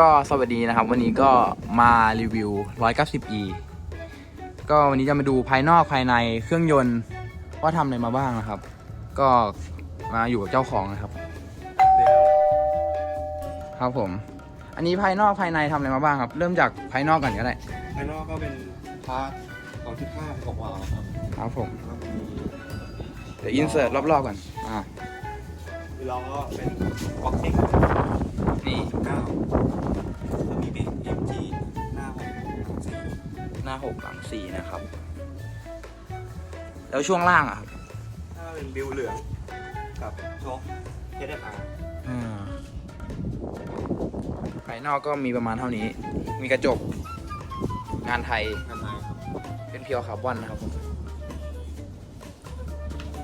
ก็สวัสดีนะครับ วันนี้ก็มารีวิว 190e ก็วันนี้จะมาดูภายนอกภายในเครื่องยนต์ว่าทำอะไรมาบ้างนะครับ ก็มาอยู่กับเจ้าของนะครับ ครับผม อันนี้ภายนอกภายในทำอะไรมาบ้างครับ เริ่มจากภายนอกก่อนก็ได้ ภายนอกก็เป็นพาร์ท2.5ของวาล์วครับครับผม แล้วก็มีเดี๋ยวอินเสิร์ตรอบๆก่อนอ่า มีล้อเป็นบ็อกซิ่ง นี่9แล้วมีเบรก MG หน้า6 4หน้าหกหลังสี่นะครับ แล้วช่วงล่างอะครับถ้าเป็นบิวเหลืองกับโชค HSR อ่าภายนอกก็มีประมาณเท่านี้ มีกระจกงานไทยกันไนครับเป็นเพียวคาร์บอนนะครับผม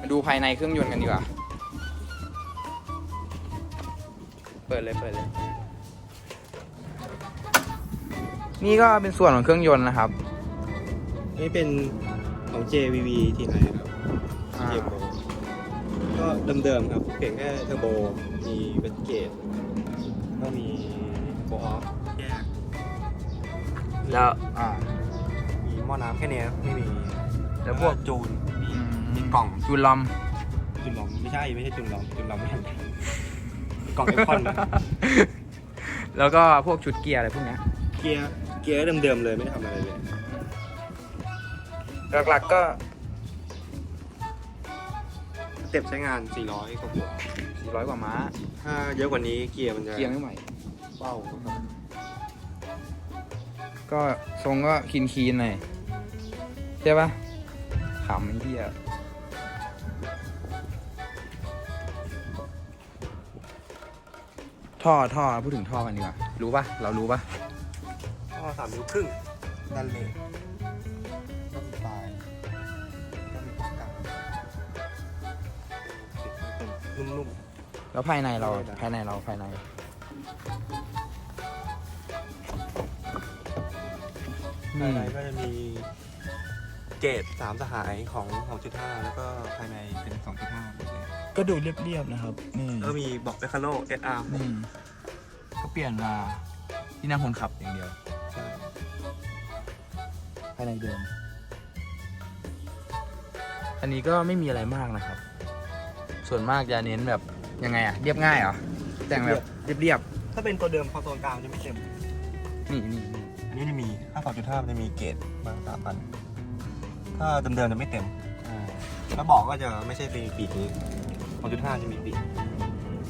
มาดูภายในเครื่องยนต์กันดีกว่า เปิดเลยเปิดเลย นี่ก็เป็นส่วนของเครื่องยนต์นะครับ นี่เป็นของ JVV ที่ไหนครับ อ่าเจโบก็เดิมๆครับเปลี่ยนแค่เทอร์โบ มีเวสเกต ก็มีโบออฟแยก แล้วอ่า มีหม้อน้ำแค่เนี้ยไม่มีแล้วพวก จูน มีอืมมีกล่อง จูนลอม จุนลอมไม่ใช่ ไม่ใช่จุนลอมจุนลอมไม่ทัน กล่องไอคอนนะแล้วก็พวกชุดเกียร์อะไรพวกเนี้ยเกียร์เกียร์เดิมๆเลยไม่ได้ทำอะไรเลย หลักๆก็สเต็ปใช้งาน 400กว่า400 กว่าม้า ถ้าเยอะกว่านี้เกียร์มันจะเกียร์ไม่ไหวเป้าครับก็ทรงก็คีนคีนๆหน่อยใช่ปะขำไอ้เหี้ย ท่อท่อพูดถึงท่อกันดีกว่ารู้ปะเรารู้ปะท่อสามนิ้วครึ่งดันเลยต้นปายต้นกลางนุ่มแล้วภายในเราภายในเราภายในภายในก็จะมีเกรดสามสหายของสองจุดห้าแล้วก็ภายในเป็นสองจุดห้า ก็ดูเรียบๆนะครับ นี่แล้วก็มีบอกเบคาโลเอสอาร์อืมก็เปลี่ยนมาที่นั่งคนขับอย่างเดียวใช่ภายในเดิม อันนี้ก็ไม่มีอะไรมากนะครับ ส่วนมากจะเน้นแบบยังไงอะเรียบง่ายเหรอ แต่งแบบเรียบถ้าเป็นตัวเดิมพอโซนกลางจะไม่เต็ม ๆนี่นี่นี่อันนี้จะมีถ้าสองจุดห้ามันจะมีเกรดมาสามพันถ้าเดิมๆจะไม่เต็ม อ่าแล้วบอกก็จะไม่ใช่ปีปีกนี้ สองจุดห้าจะมีปีก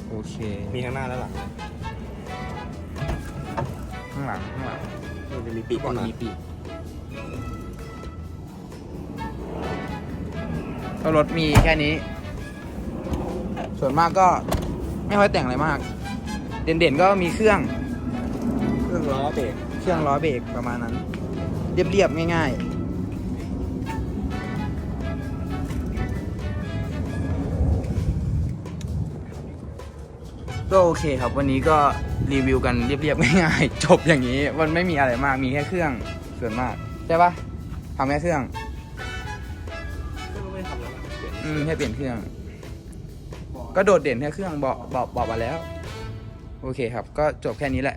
โอเค มีข้างหน้าและหลังข้างหลังข้างหลังมันจะมีปีกก่อนขึ้นมามีปีกก็รถมีแค่นี้ ส่วนมากก็ไม่ค่อยแต่งอะไรมาก เด่นๆก็มีเครื่อง เครื่องล้อเบรก เครื่องล้อเบรกประมาณนั้น เรียบๆง่าย ๆ ก็โอเคครับ วันนี้ก็รีวิวกันเรียบๆง่ายๆจบอย่างนี้ มันไม่มีอะไรมากมีแค่เครื่องส่วนมากใช่ปะทำแค่เครื่องไม่ทำแล้วอืมแค่เปลี่ยนเครื่อง ก็โดดเด่นแค่เครื่องบอกบอกบอกมาแล้ว โอเคครับ ก็จบแค่นี้แหละ